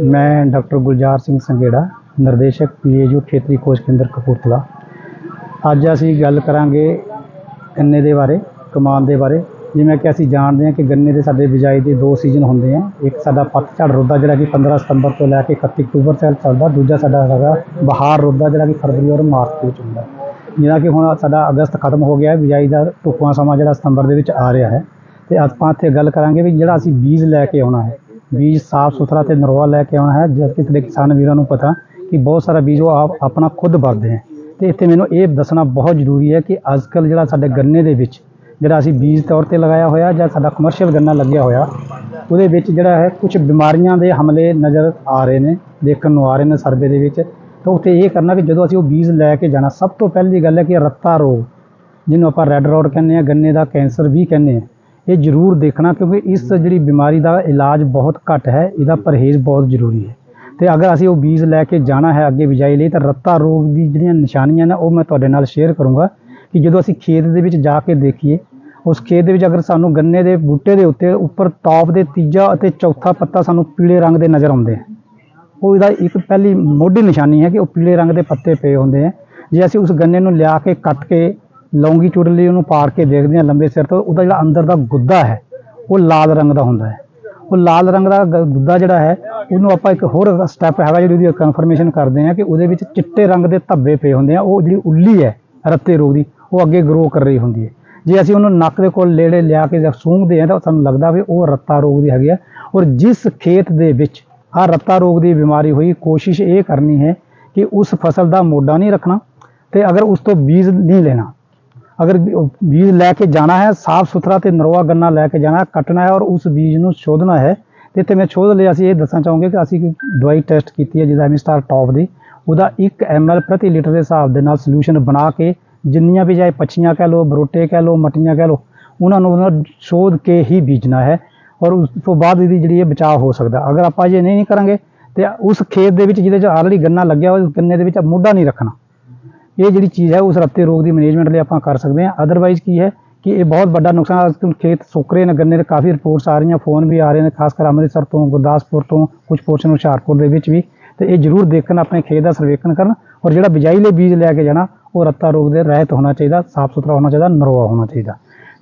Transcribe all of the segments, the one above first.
ਮੈਂ ਡਾਕਟਰ ਗੁਲਜ਼ਾਰ ਸਿੰਘ ਸੰਘੇੜਾ, ਨਿਰਦੇਸ਼ਕ ਪੀਏਯੂ ਖੇਤਰੀ ਖੋਜ ਕੇਂਦਰ ਕਪੂਰਥਲਾ। ਅੱਜ ਅਸੀਂ ਗੱਲ ਕਰਾਂਗੇ ਗੰਨੇ ਦੇ ਬਾਰੇ, ਕਮਾਨ ਦੇ ਬਾਰੇ। ਜਿਵੇਂ ਕਿ ਅਸੀਂ ਜਾਣਦੇ ਹਾਂ ਕਿ ਗੰਨੇ ਦੇ ਸਾਡੇ ਬਿਜਾਈ ਦੇ ਦੋ ਸੀਜ਼ਨ ਹੁੰਦੇ ਆ। ਇੱਕ ਸਾਡਾ ਪਤਝੜ ਰੁੱਦਾ ਜਿਹੜਾ ਕਿ 15 ਸਤੰਬਰ ਤੋਂ ਲੈ ਕੇ 31 ਅਕਤੂਬਰ ਤੱਕ ਚੱਲਦਾ। ਦੂਜਾ ਸਾਡਾ ਹੈਗਾ ਬਹਾਰ ਰੁੱਦਾ ਜਿਹੜਾ ਕਿ ਫਰਵਰੀ ਔਰ ਮਾਰਚ ਵਿੱਚ ਹੁੰਦਾ। ਜਿਹੜਾ ਕਿ ਹੁਣ ਸਾਡਾ ਅਗਸਤ ਖਤਮ ਹੋ ਗਿਆ ਬਿਜਾਈ ਦਾ ਢੁਕਵਾਂ ਸਮਾਂ ਜਿਹੜਾ ਸਤੰਬਰ ਦੇ ਵਿੱਚ ਆ ਰਿਹਾ ਹੈ। ਤੇ ਆਪਾਂ ਇੱਥੇ ਗੱਲ ਕਰਾਂਗੇ ਵੀ ਜਿਹੜਾ ਅਸੀਂ ਬੀਜ ਲੈ ਕੇ ਆਉਣਾ ਹੈ ਬੀਜ ਸਾਫ਼ ਸੁਥਰਾ ਤੇ ਨਰਵਾ ਲੈ ਕੇ ਆਉਣਾ ਹੈ ਜਦ ਕਿ ਸਾਡੇ ਕਿਸਾਨ ਵੀਰਾਂ ਨੂੰ ਪਤਾ ਕਿ ਬਹੁਤ ਸਾਰਾ ਬੀਜ ਉਹ ਆਪ ਆਪਣਾ ਖੁਦ ਵਰਦੇ ਹੈ। ਤੇ ਇੱਥੇ ਮੈਨੂੰ ਇਹ ਦੱਸਣਾ ਬਹੁਤ ਜ਼ਰੂਰੀ ਹੈ ਕਿ ਅੱਜਕੱਲ ਜਿਹੜਾ ਸਾਡੇ ਗੰਨੇ ਦੇ ਵਿੱਚ ਜਿਹੜਾ ਅਸੀਂ ਬੀਜ ਤੌਰ ਤੇ ਲਗਾਇਆ ਹੋਇਆ, ਜਾਂ ਸਾਡਾ ਕਮਰਸ਼ੀਅਲ ਗੰਨਾ ਲੱਗਿਆ ਹੋਇਆ, ਉਹਦੇ ਵਿੱਚ ਜਿਹੜਾ ਹੈ ਕੁਝ ਬਿਮਾਰੀਆਂ ਦੇ ਹਮਲੇ ਨਜ਼ਰ ਆ ਰਹੇ ਨੇ, ਦੇਖਣ ਨੂੰ ਆ ਰਹੇ ਨੇ ਸਰਵੇ ਦੇ ਵਿੱਚ। ਤਾਂ ਉੱਥੇ ਇਹ ਕਰਨਾ ਕਿ ਜਦੋਂ ਅਸੀਂ ਉਹ ਬੀਜ ਲੈ ਕੇ ਜਾਣਾ, ਸਭ ਤੋਂ ਪਹਿਲੀ ਗੱਲ ਹੈ ਕਿ ਰੱਤਾ ਰੋਗ, ਜਿਹਨੂੰ ਆਪਾਂ ਰੈੱਡ ਰੋਡ ਕਹਿੰਦੇ ਆ ਗੰਨੇ ਦਾ ਕੈਂਸਰ ਵੀ ਕਹਿੰਦੇ ਆ ਇਹ ਜ਼ਰੂਰ ਦੇਖਣਾ ਕਿਉਂਕਿ ਇਸ ਜਿਹੜੀ ਬਿਮਾਰੀ ਦਾ ਇਲਾਜ ਬਹੁਤ ਘੱਟ ਹੈ, ਇਹਦਾ ਪਰਹੇਜ਼ ਬਹੁਤ ਜ਼ਰੂਰੀ ਹੈ। ਤੇ ਅਗਰ ਅਸੀਂ ਉਹ ਬੀਜ ਲੈ ਕੇ ਜਾਣਾ ਹੈ ਅੱਗੇ ਬਿਜਾਈ ਲਈ, ਤਾਂ ਰੱਤਾ ਰੋਗ ਦੀ ਜਿਹੜੀਆਂ ਨਿਸ਼ਾਨੀਆਂ ਨੇ, ਉਹ ਮੈਂ ਤੁਹਾਡੇ ਨਾਲ ਸ਼ੇਅਰ ਕਰੂੰਗਾ ਕਿ ਜਦੋਂ ਅਸੀਂ ਖੇਤ ਦੇ ਵਿੱਚ ਜਾ ਕੇ ਦੇਖੀਏ, ਉਸ ਖੇਤ ਦੇ ਵਿੱਚ ਅਗਰ ਸਾਨੂੰ ਗੰਨੇ ਦੇ ਬੂਟੇ ਦੇ ਉੱਤੇ ਉੱਪਰ ਟੌਪ ਦੇ ਤੀਜਾ ਅਤੇ ਚੌਥਾ ਪੱਤਾ ਸਾਨੂੰ ਪੀਲੇ ਰੰਗ ਦੇ ਨਜ਼ਰ ਆਉਂਦੇ ਆ ਉਹ ਇਹਦਾ ਇੱਕ ਪਹਿਲੀ ਮੋਢੀ ਨਿਸ਼ਾਨੀ ਹੈ ਕਿ ਉਹ ਪੀਲੇ ਰੰਗ ਦੇ ਪੱਤੇ ਪਏ ਹੁੰਦੇ ਆ ਜੇ ਅਸੀਂ ਉਸ ਗੰਨੇ ਨੂੰ ਲਿਆ ਕੇ ਕੱਟ ਕੇ ਲੌਂਗੀਟਿਊਡਲੀ ਉਹਨੂੰ ਪਾੜ ਕੇ ਦੇਖਦੇ ਹਾਂ ਲੰਬੇ ਸਿਰ ਤੋਂ, ਉਹਦਾ ਜਿਹੜਾ ਅੰਦਰ ਦਾ ਗੁੱਦਾ ਹੈ, ਉਹ ਲਾਲ ਰੰਗ ਦਾ ਹੁੰਦਾ ਹੈ। ਉਹ ਲਾਲ ਰੰਗ ਦਾ ਗ- ਗੁੱਦਾ ਜਿਹੜਾ ਹੈ, ਉਹਨੂੰ ਆਪਾਂ ਇੱਕ ਹੋਰ ਸਟੈਪ ਹੈਗਾ ਜਿਹੜੀ ਉਹਦੀ ਕਨਫਰਮੇਸ਼ਨ ਕਰਦੇ ਹਾਂ ਕਿ ਉਹਦੇ ਵਿੱਚ ਚਿੱਟੇ ਰੰਗ ਦੇ ਧੱਬੇ ਪਏ ਹੁੰਦੇ ਆ, ਉਹ ਜਿਹੜੀ ਉੱਲੀ ਹੈ, ਰੱਤੇ ਰੋਗ ਦੀ, ਉਹ ਅੱਗੇ ਗਰੋ ਕਰ ਰਹੀ ਹੁੰਦੀ ਹੈ। ਜੇ ਅਸੀਂ ਉਹਨੂੰ ਨੱਕ ਦੇ ਕੋਲ ਨੇੜੇ ਲਿਆ ਕੇ ਜਦ ਸੂੰਘਦੇ ਹਾਂ ਤਾਂ ਸਾਨੂੰ ਲੱਗਦਾ ਵੀ ਉਹ ਰੱਤਾ ਰੋਗ ਦੀ ਹੈਗੀ ਆ। ਔਰ ਜਿਸ ਖੇਤ ਦੇ ਵਿੱਚ ਆਹ ਰੱਤਾ ਰੋਗ ਦੀ ਬਿਮਾਰੀ ਹੋਈ, ਕੋਸ਼ਿਸ਼ ਇਹ ਕਰਨੀ ਹੈ ਕਿ ਉਸ ਫਸਲ ਦਾ ਮੋਢਾ ਨਹੀਂ ਰੱਖਣਾ ਤੇ ਅਗਰ ਉਸ ਤੋਂ ਬੀਜ ਨਹੀਂ ਲੈਣਾ ਅਗਰ ਬੀਜ ਲੈ ਕੇ ਜਾਣਾ ਹੈ, ਸਾਫ਼ ਸੁਥਰਾ ਤੇ ਨਰਵਾ ਗੰਨਾ ਲੈ ਕੇ ਜਾਣਾ ਕੱਟਣਾ ਹੈ ਔਰ ਉਸ ਬੀਜ ਨੂੰ ਸ਼ੋਧਣਾ ਹੈ, ਤੇ ਮੈਂ ਸ਼ੋਧ ਲਈ ਅਸੀਂ ਇਹ ਦੱਸਣਾ ਚਾਹੂੰਗੇ ਕਿ ਅਸੀਂ ਇੱਕ ਦਵਾਈ ਟੈਸਟ ਕੀਤੀ ਹੈ, ਜਿਹਦਾ ਐਮਸਟਾਰ ਟੌਪ ਦੀ। ਉਹਦਾ 1 ml ਪ੍ਰਤੀ ਲੀਟਰ ਦੇ ਹਿਸਾਬ ਦੇ ਨਾਲ ਸੋਲੂਸ਼ਨ ਬਣਾ ਕੇ, ਜਿੰਨੀਆਂ ਵੀ ਚਾਹੇ ਪੱਛੀਆਂ ਕਹਿ ਲਓ, ਬਰੋਟੇ ਕਹਿ ਲਓ, ਮਟੀਆਂ ਕਹਿ ਲਓ, ਉਹਨਾਂ ਨੂੰ ਉਹਨਾਂ ਸ਼ੋਧ ਕੇ ਹੀ ਬੀਜਣਾ ਹੈ ਔਰ ਉਸ ਤੋਂ ਬਾਅਦ ਇਹਦੀ ਜਿਹੜੀ ਇਹ ਬਚਾਅ ਹੋ ਸਕਦਾ। ਅਗਰ ਆਪਾਂ ਜੇ ਨਹੀਂ ਕਰਾਂਗੇ, ਤੇ ਉਸ ਖੇਤ ਦੇ ਵਿੱਚ ਜਿਹਦੇ 'ਚ ਆਲਰੇਡੀ ਗੰਨਾ ਲੱਗਿਆ ਹੋਇਆ, ਉਸ ਗੰਨੇ ਦੇ ਵਿੱਚ ਮੋਢਾ ਨਹੀਂ ਰੱਖਣਾ। ਇਹ ਜਿਹੜੀ ਚੀਜ਼ ਹੈ, ਉਸ ਰੱਤੇ ਰੋਗ ਦੀ ਮੈਨੇਜਮੈਂਟ ਲਈ ਆਪਾਂ ਕਰ ਸਕਦੇ ਹਾਂ। ਅਦਰਵਾਈਜ਼ ਕੀ ਹੈ ਕਿ ਇਹ ਬਹੁਤ ਵੱਡਾ ਨੁਕਸਾਨ ਅੱਜ ਕੱਲ੍ਹ ਖੇਤ ਸੁੱਕ ਰਹੇ ਨੇ, ਗੰਨੇ ਦੇ ਕਾਫੀ ਰਿਪੋਰਟਸ ਆ ਰਹੀਆਂ ਫੋਨ ਵੀ ਆ ਰਹੇ ਨੇ, ਖਾਸ ਕਰ ਅੰਮ੍ਰਿਤਸਰ ਤੋਂ, ਗੁਰਦਾਸਪੁਰ ਤੋਂ, ਕੁਝ ਪੋਰਸ਼ਨ ਹੁਸ਼ਿਆਰਪੁਰ ਦੇ ਵਿੱਚ ਵੀ। ਤੇ ਇਹ ਜ਼ਰੂਰ ਦੇਖਣ, ਆਪਣੇ ਖੇਤ ਦਾ ਸਰਵੇਖਣ ਕਰਨ ਔਰ ਜਿਹੜਾ ਬਿਜਾਈ ਲਈ ਬੀਜ ਲੈ ਕੇ ਜਾਣਾ, ਉਹ ਰੱਤਾ ਰੋਗ ਦੇ ਰਹਿਤ ਹੋਣਾ ਚਾਹੀਦਾ ਸਾਫ਼ ਸੁਥਰਾ ਹੋਣਾ ਚਾਹੀਦਾ ਨਰਵਾ ਹੋਣਾ ਚਾਹੀਦਾ।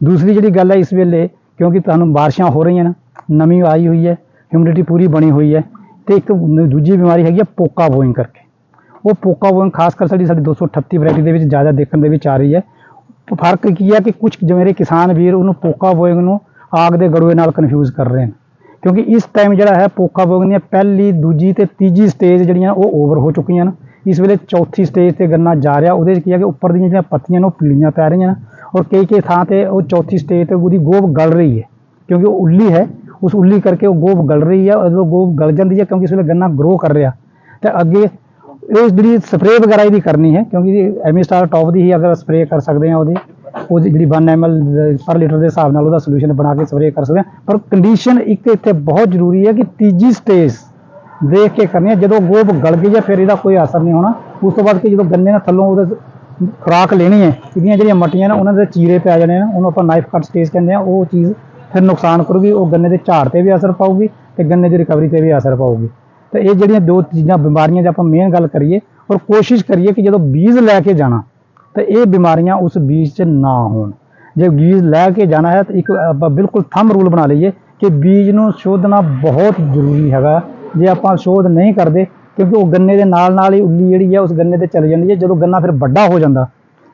ਦੂਸਰੀ ਜਿਹੜੀ ਗੱਲ ਹੈ, ਇਸ ਵੇਲੇ ਕਿਉਂਕਿ ਤੁਹਾਨੂੰ ਬਾਰਿਸ਼ਾਂ ਹੋ ਰਹੀਆਂ ਨੇ, ਨਮੀ ਆਈ ਹੋਈ ਹੈ ਹਿਊਮਿਡਿਟੀ ਪੂਰੀ ਬਣੀ ਹੋਈ ਹੈ, ਤੇ ਇੱਕ ਦੂਜੀ ਬਿਮਾਰੀ ਹੈਗੀ ਹੈ, ਪੋਕਾ ਬੋਇੰਗ ਕਰਕੇ। ਉਹ ਪੋਕਾ ਬੋਇੰਗ ਖਾਸ ਕਰ ਸਾਡੀ ਸਾਡੀ 238 ਵੈਰਾਈਟੀ ਦੇ ਵਿੱਚ ਜ਼ਿਆਦਾ ਦੇਖਣ ਦੇ ਵਿੱਚ ਆ ਰਹੀ ਹੈ। ਫ਼ਰਕ ਕੀ ਹੈ ਕਿ ਕੁਝ ਮੇਰੇ ਕਿਸਾਨ ਵੀਰ ਉਹਨੂੰ ਪੋਕਾ ਬੋਇੰਗ ਨੂੰ ਆਗ ਦੇ ਗੜੂਏ ਨਾਲ ਕਨਫਿਊਜ਼ ਕਰ ਰਹੇ ਨੇ ਕਿਉਂਕਿ ਇਸ ਟਾਈਮ ਜਿਹੜਾ ਹੈ ਪੋਕਾ ਬੋਇੰਗ ਦੀਆਂ ਪਹਿਲੀ, ਦੂਜੀ ਤੇ ਤੀਜੀ ਸਟੇਜ ਜਿਹੜੀਆਂ ਉਹ ਓਵਰ ਹੋ ਚੁੱਕੀਆਂ ਨੇ ਇਸ ਵੇਲੇ ਚੌਥੀ ਸਟੇਜ ਤੇ ਗੰਨਾ ਜਾ ਰਿਹਾ, ਉਹਦੇ ਵਿੱਚ ਕੀ ਹੈ ਕਿ ਉੱਪਰ ਦੀਆਂ ਜਿਹੜੀਆਂ ਪੱਤੀਆਂ ਨੇ ਉਹ ਪੀਲੀਆਂ ਪੈ ਰਹੀਆਂ ਨੇ ਔਰ ਕਈ ਕਈ ਥਾਂ ਤੇ ਉਹ ਚੌਥੀ ਸਟੇਜ ਤੇ ਉਹਦੀ ਗੋਭ ਗਲ ਰਹੀ ਹੈ। ਕਿਉਂਕਿ ਉਹ ਉੱਲੀ ਹੈ, ਉਸ ਉੱਲੀ ਕਰਕੇ ਉਹ ਗੋਭ ਗਲ ਰਹੀ ਹੈ ਜਦੋਂ ਗੋਭ ਗਲ ਜਾਂਦੀ ਹੈ ਕਿਉਂਕਿ ਇਸ ਵੇਲੇ ਗੰਨਾ ਗਰੋ ਕਰ ਰਿਹਾ। ਤੇ ਅੱਗੇ ਇਹ ਜਿਹੜੀ ਸਪਰੇਅ ਵਗੈਰਾ ਇਹਦੀ ਕਰਨੀ ਹੈ, ਕਿਉਂਕਿ ਐਮੀ ਸਟਾਰ ਟੌਪ ਦੀ ਹੀ ਅਗਰ ਸਪਰੇਅ ਕਰ ਸਕਦੇ ਹਾਂ ਉਹਦੀ ਉਹਦੀ ਜਿਹੜੀ 1 ml ਪਰ ਲੀਟਰ ਦੇ ਹਿਸਾਬ ਨਾਲ ਉਹਦਾ ਸੋਲੂਸ਼ਨ ਬਣਾ ਕੇ ਸਪਰੇਅ ਕਰ ਸਕਦੇ ਹਾਂ। ਪਰ ਕੰਡੀਸ਼ਨ ਇੱਕ ਇੱਥੇ ਬਹੁਤ ਜ਼ਰੂਰੀ ਹੈ ਕਿ ਤੀਜੀ ਸਟੇਜ ਦੇਖ ਕੇ ਕਰਨੀ ਹੈ, ਜਦੋਂ ਗੋਭ ਗਲ ਗਈ ਜਾਂ ਫਿਰ ਇਹਦਾ ਕੋਈ ਅਸਰ ਨਹੀਂ ਹੋਣਾ, ਉਸ ਤੋਂ ਬਾਅਦ ਕਿ ਜਦੋਂ ਗੰਨੇ ਨਾਲ ਥੱਲੋਂ ਉਹਦਾ ਖੁਰਾਕ ਲੈਣੀ ਹੈ, ਇਹਦੀਆਂ ਜਿਹੜੀਆਂ ਮੱਟੀਆਂ ਨੇ, ਉਹਨਾਂ ਦੇ ਚੀਰੇ ਪੈ ਜਾਣੇ ਨੇ, ਉਹਨੂੰ ਆਪਾਂ ਨਾਈਫ ਕੱਟ ਸਟੇਜ ਕਹਿੰਦੇ ਆ ਉਹ ਚੀਜ਼ ਫਿਰ ਨੁਕਸਾਨ ਕਰੂਗੀ, ਉਹ ਗੰਨੇ ਦੇ ਝਾੜ ਤੇ ਵੀ ਅਸਰ ਪਾਊਗੀ ਤੇ ਗੰਨੇ ਦੀ ਰਿਕਵਰੀ ਤੇ ਵੀ ਅਸਰ ਪਾਊਗੀ। ਤੇ ਇਹ ਜਿਹੜੀਆਂ ਦੋ ਚੀਜ਼ਾਂ, ਬਿਮਾਰੀਆਂ ਜੇ ਆਪਾਂ ਮੇਨ ਗੱਲ ਕਰੀਏ ਔਰ ਕੋਸ਼ਿਸ਼ ਕਰੀਏ ਕਿ ਜਦੋਂ ਬੀਜ ਲੈ ਕੇ ਜਾਣਾ, ਤਾਂ ਇਹ ਬਿਮਾਰੀਆਂ ਉਸ ਬੀਜ 'ਚ ਨਾ ਹੋਣ। ਜੇ ਬੀਜ ਲੈ ਕੇ ਜਾਣਾ ਹੈ ਤਾਂ ਇੱਕ ਆਪਾਂ ਬਿਲਕੁਲ ਥੰਮ ਰੂਲ ਬਣਾ ਲਈਏ ਕਿ ਬੀਜ ਨੂੰ ਸ਼ੋਧਣਾ ਬਹੁਤ ਜ਼ਰੂਰੀ ਹੈਗਾ। ਜੇ ਆਪਾਂ ਸ਼ੋਧ ਨਹੀਂ ਕਰਦੇ, ਕਿਉਂਕਿ ਉਹ ਗੰਨੇ ਦੇ ਨਾਲ ਨਾਲ ਹੀ ਉੱਲੀ ਜਿਹੜੀ ਹੈ ਉਸ ਗੰਨੇ ਤੇ ਚਲੇ ਜਾਂਦੀ ਹੈ। ਜਦੋਂ ਗੰਨਾ ਫਿਰ ਵੱਡਾ ਹੋ ਜਾਂਦਾ,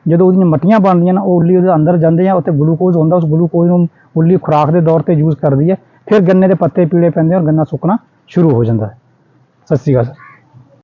ਜਦੋਂ ਉਹਦੀਆਂ ਮੱਟੀਆਂ ਬਣਦੀਆਂ ਨਾ, ਉਹ ਉੱਲੀ ਉਹਦੇ ਅੰਦਰ ਜਾਂਦੇ ਆ, ਉੱਥੇ ਗਲੂਕੋਜ਼ ਹੁੰਦਾ, ਉਸ ਗਲੂਕੋਜ਼ ਨੂੰ ਉੱਲੀ ਖੁਰਾਕ ਦੇ ਤੌਰ ਤੇ ਯੂਜ਼ ਕਰਦੀ ਹੈ। ਫਿਰ ਗੰਨੇ ਦੇ ਪੱਤੇ ਪੀਲੇ ਪੈਂਦੇ ਔਰ ਗੰਨਾ ਸੁੱਕਣਾ ਸ਼ੁਰੂ ਹੋ ਜਾਂਦਾ ਹੈ। ਸਤਿ ਸ਼੍ਰੀ ਅਕਾਲ ਸਰ।